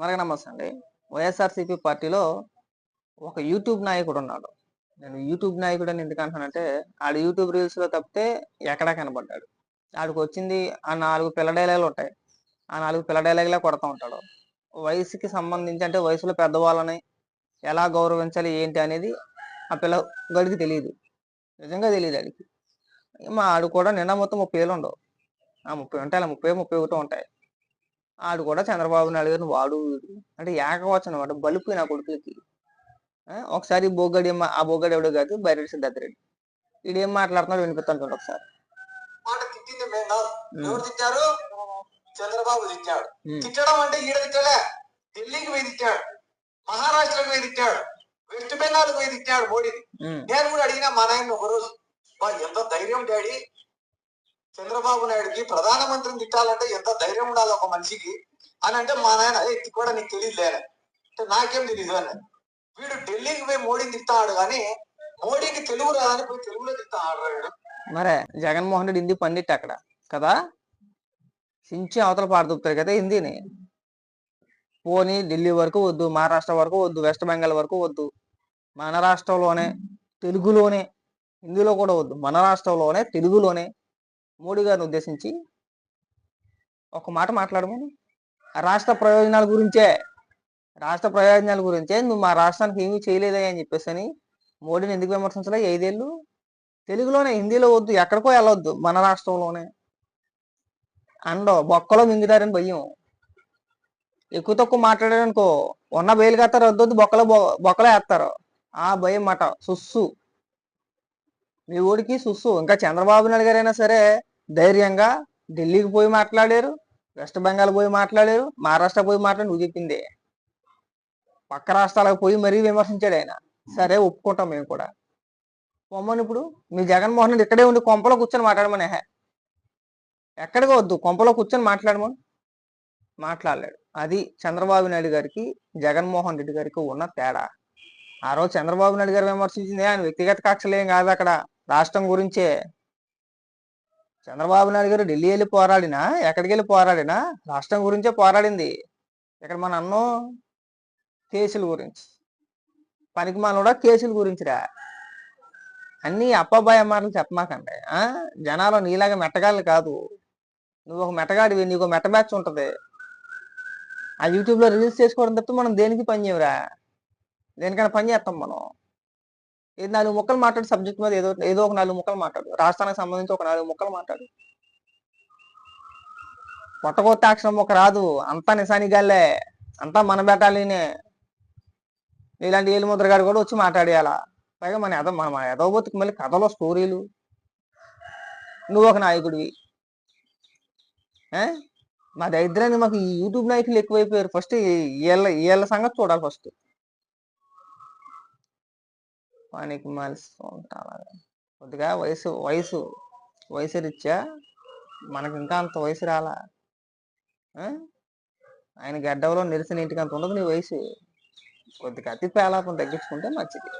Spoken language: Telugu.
అలాగే నమస్తే అండి. వైఎస్ఆర్సీపీ పార్టీలో ఒక యూట్యూబ్ నాయకుడు ఉన్నాడు. నేను యూట్యూబ్ నాయకుడు అని ఎందుకు అంటానంటే ఆడు యూట్యూబ్ రీల్స్లో తప్పితే ఎక్కడా కనబడ్డాడు. ఆడికి వచ్చింది ఆ నాలుగు పిల్ల డైలాగులు ఉంటాయి. ఆ నాలుగు పిల్ల డైలాగులే కొడతా ఉంటాడు. వయసుకి సంబంధించి అంటే వయసులో పెద్దవాళ్ళని ఎలా గౌరవించాలి ఏంటి అనేది ఆ పిల్ల గడికి తెలియదు. నిజంగా తెలియదు ఆడికి. మా ఆడు కూడా నిన్న మొత్తం ముప్పై ఏళ్ళు ఉండవు. ఆ ముప్పై ఉంటాయి ముప్పై ముప్పై ఒకటి ఉంటాయి. ఆడు కూడా చంద్రబాబు నాయుడు గారిని వాడు వీడు అంటే ఏకవచనం వాడు బలుపు నా కొడుకులకి. ఒకసారి బోగడి ఆ బోగడి ఎవడో కాదు బైరెడ్డి సిద్ధార్థరెడ్డి. వీడు మాట్లాడుతున్నాడు వినిపిస్తాను ఒకసారి. మాట తిట్టింది ఎవరు తిట్టారు? చంద్రబాబు తిట్టాడు. తిట్టడం అంటే ఈడ తిట్టలే. ఢిల్లీకి పోయి తిట్టాడు. మహారాష్ట్రకు పోయి తిట్టాడు. వెస్ట్ బెంగాల్కి పోయి తిట్టాడు ఉమ్, నేను కూడా అడిగిన మా నాయన ఒకరోజు "బా, ఎంత ధైర్యం డాడీ. చంద్రబాబు నాయుడుకి ప్రధానమంత్రిని తిట్టాలంటే ఎంత ధైర్యం ఉండాలి ఒక మనిషికి? అని అంటే మా నాయన ఇది కూడా నీకు తెలియదులే అంటే నాకేం తెలియదు అని. వీడు ఢిల్లీకి పోయి మోడీని తిట్టాడు కానీ మోడీకి తెలుగు రాదని పోయి తెలుగులో తిట్టాడు వీడు. మరే జగన్మోహన్ రెడ్డి హిందీ పండిట్ అక్కడ కదా? సించి అవతల పారదూపుతారు కదా హిందీని. పోనీ ఢిల్లీ వరకు వద్దు మహారాష్ట్ర వరకు వద్దు వెస్ట్ బెంగాల్ వరకు వద్దు. మన రాష్ట్రంలోనే తెలుగులోనే హిందీలో కూడా వద్దు. మన రాష్ట్రంలోనే తెలుగులోనే మోడీ గారిని ఉద్దేశించి ఒక మాట మాట్లాడమని రాష్ట్ర ప్రయోజనాల గురించే రాష్ట్ర ప్రయోజనాల గురించే నువ్వు మా రాష్ట్రానికి ఏమీ చేయలేదే అని చెప్పేసి అని మోడీని ఎందుకు విమర్శించలే? ఐదేళ్ళు తెలుగులోనే హిందీలో వద్దు ఎక్కడికో వెళ్ళొద్దు మన రాష్ట్రంలోనే. అండో బొక్కలో మింగుతారని భయం. ఎక్కువ తక్కువ మాట్లాడారనుకో ఉన్న బయలు కత్తారు వద్దొద్దు బొక్కలో బొ- బొక్కలో వేస్తారు. ఆ భయం మాట సుస్సు. మీ ఊడికి సుస్సు. ఇంకా చంద్రబాబు నాయుడు గారైనా సరే ధైర్యంగా ఢిల్లీకి పోయి మాట్లాడారు వెస్ట్ బెంగాల్ పోయి మాట్లాడారు మహారాష్ట్ర పోయి మాట్లాడి నువ్వు చెప్పిందే. పక్క రాష్ట్రాలకు పోయి మరీ విమర్శించాడు ఆయన. సరే ఒప్పుకుంటాం మేము కూడా. పొమ్మని ఇప్పుడు మీ జగన్మోహన్ రెడ్డి ఇక్కడే ఉండి కొంపలో కూర్చొని మాట్లాడమని. హే ఎక్కడికి వద్దు కొంపలో కూర్చొని మాట్లాడమని. మాట్లాడలేడు. అది చంద్రబాబు నాయుడు గారికి జగన్మోహన్ రెడ్డి గారికి ఉన్న తేడా. ఆ రోజు చంద్రబాబు నాయుడు గారు విమర్శించింది ఆయన వ్యక్తిగత కక్షలేం కాదు అక్కడ. రాష్ట్రం గురించే. చంద్రబాబు నాయుడు గారు ఢిల్లీ వెళ్ళి పోరాడినా? ఎక్కడికి వెళ్ళి పోరాడినా? రాష్ట్రం గురించే పోరాడింది. ఇక్కడ మన అన్నం కేసుల గురించి. పనికి కూడా కేసుల గురించిరా. అన్ని అప్పబాయ మాటలు చెప్పమాకండి జనాలు నీలాగా మెట్టగాళ్ళు కాదు. నువ్వు ఒక మెట్టగాడివి నీకు మెట్ట మ్యాచ్ ఉంటుంది. ఆ యూట్యూబ్లో రిలీజ్ చేసుకోవడం తప్ప మనం దేనికి పని చేయవురా? దేనికైనా పని చేస్తాం మనం. ఏది నాలుగు ముక్కలు మాట్లాడు సబ్జెక్ట్ మీద ఏదో ఏదో ఒక నాలుగు ముక్కలు మాట్లాడు. రాష్ట్రానికి సంబంధించి ఒక నాలుగు ముక్కలు మాట్లాడు. కొత్త అక్షరం ఒక రాదు. అంతా నిశానిగాలే అంతా మన బెటాలీనే. ఇలాంటి ఏలుముద్ర గారు కూడా వచ్చి మాట్లాడేయాలా. పైగా మన ఎద మన మన ఎదవబోతుకు మళ్ళీ కథలో స్టోరీలు. నువ్వు ఒక నాయకుడివి. మా దరిద్రాన్ని మాకు యూట్యూబ్ నాయకులు ఎక్కువైపోయారు. ఫస్ట్ వీళ్ళ వీళ్ళ సంగతి చూడాలి ఫస్ట్. వానికి మలిసి కొద్దిగా వయసు వయసు వయసు రీత్యా మనకి ఇంకా అంత వయసు రాలా. ఆయన గడ్డవలో నిరసన ఇంటికి అంత ఉండదు. నీ వయసు కొద్దిగా అతి పేలాపం తగ్గించుకుంటే మంచిది.